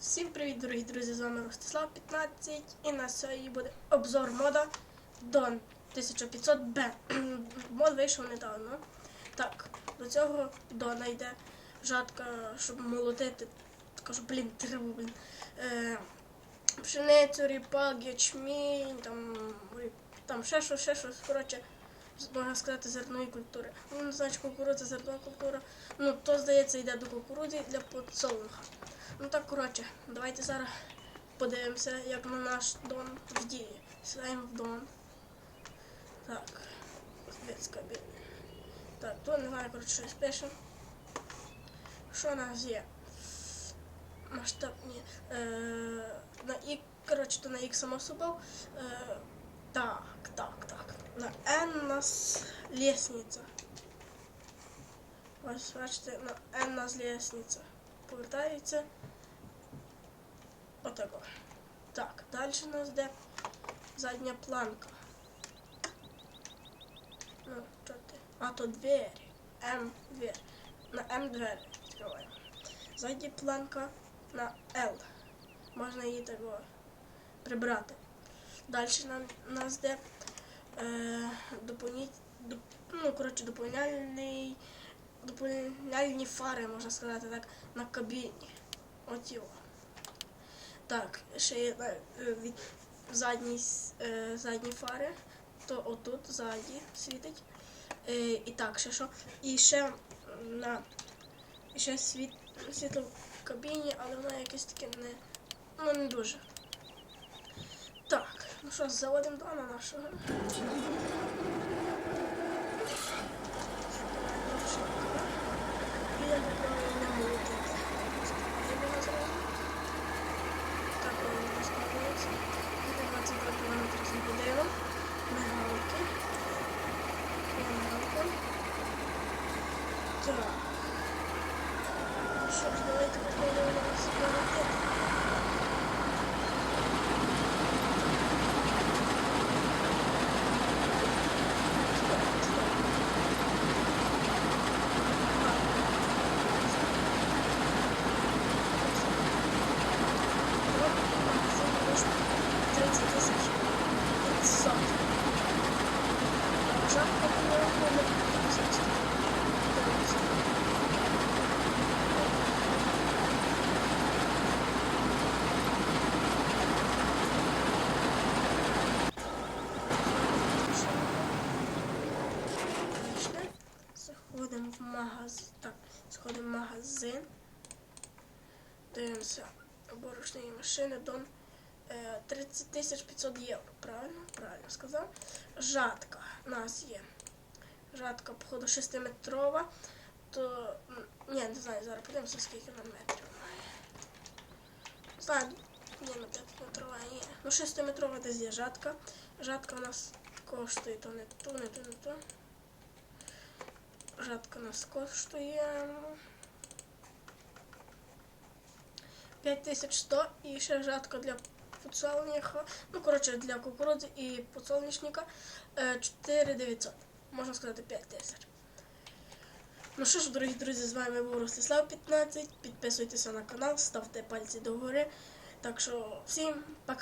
Всім привіт, дорогі друзі! З вами Ростислав 15 і на сьогодні буде обзор мода Don 1500B. Мод вийшов недавно. Так, до цього Дона йде жатка, щоб молотити. Кажу, блін, треба, блін. Е, пшеницю, ріпак, ячмінь, там, там ще щось, ще щось. Коротше, можна сказати, зернові культури. Ну, чи кукурудза, зернова культура. Ну, то, здається, йде до кукурудзи для подсолнуха. Ну так, коротше, давайте зараз подивимося, як на наш дон в дії. В дон. Так. Детська біль. Так, тут не знаю, коротше, щось пише. Що у нас є? Масштабні. Е, на І, коротше, то на X само собою. Е, так, так, так. На N у нас лестниця. Ось, бачите, на N нас лестниця. Повертається. Отако. Так, далі у нас йде задня планка. Ну, що ти? А, то двері. М двері. На М двері відкриваємо. Задня планка на L. Можна її такого прибрати. Далі у нас йде е, доп, ну, коротше, доповняльний, доповняльні фари, можна сказати так, на кабіні. От його. Так, ще є е, від задні, е, задні фари, то отут ззаді світить. І так, ще що. І ще на ще світ, світло в кабіні, але воно якесь таке не, ну, не дуже. Так, ну що, заводимо дома нашого. Я попробую на молоко. Так, воно розкладається. Їде 22 км за годину. Мигалки. Мигалка. Так. Ну що ж, давайте попробуємо Заходимо в магазин. Так, заходимо в магазин. Дивимося борошної машини Дон е, 30 тисяч 500 євро. Правильно? Правильно сказав. Жатка у нас є. Жатка, походу, 6-метрова. То. Ні, не знаю, зараз подивимося, скільки вона метрів має. Знаю, ні, на 5-метрова є. Ну, 6-метрова десь є жатка. Жатка у нас коштує то не ту, не ту, не ту. Жатка у нас коштує. 5100 і ще жатка для подсолнуха, ну коротше для кукурудзи і подсолнечника е, 4900. Можна сказати 5 тисяч. Ну що ж, дорогі друзі, з вами був Ростислав 15. Підписуйтеся на канал, ставте пальці догори. Так що всім пока.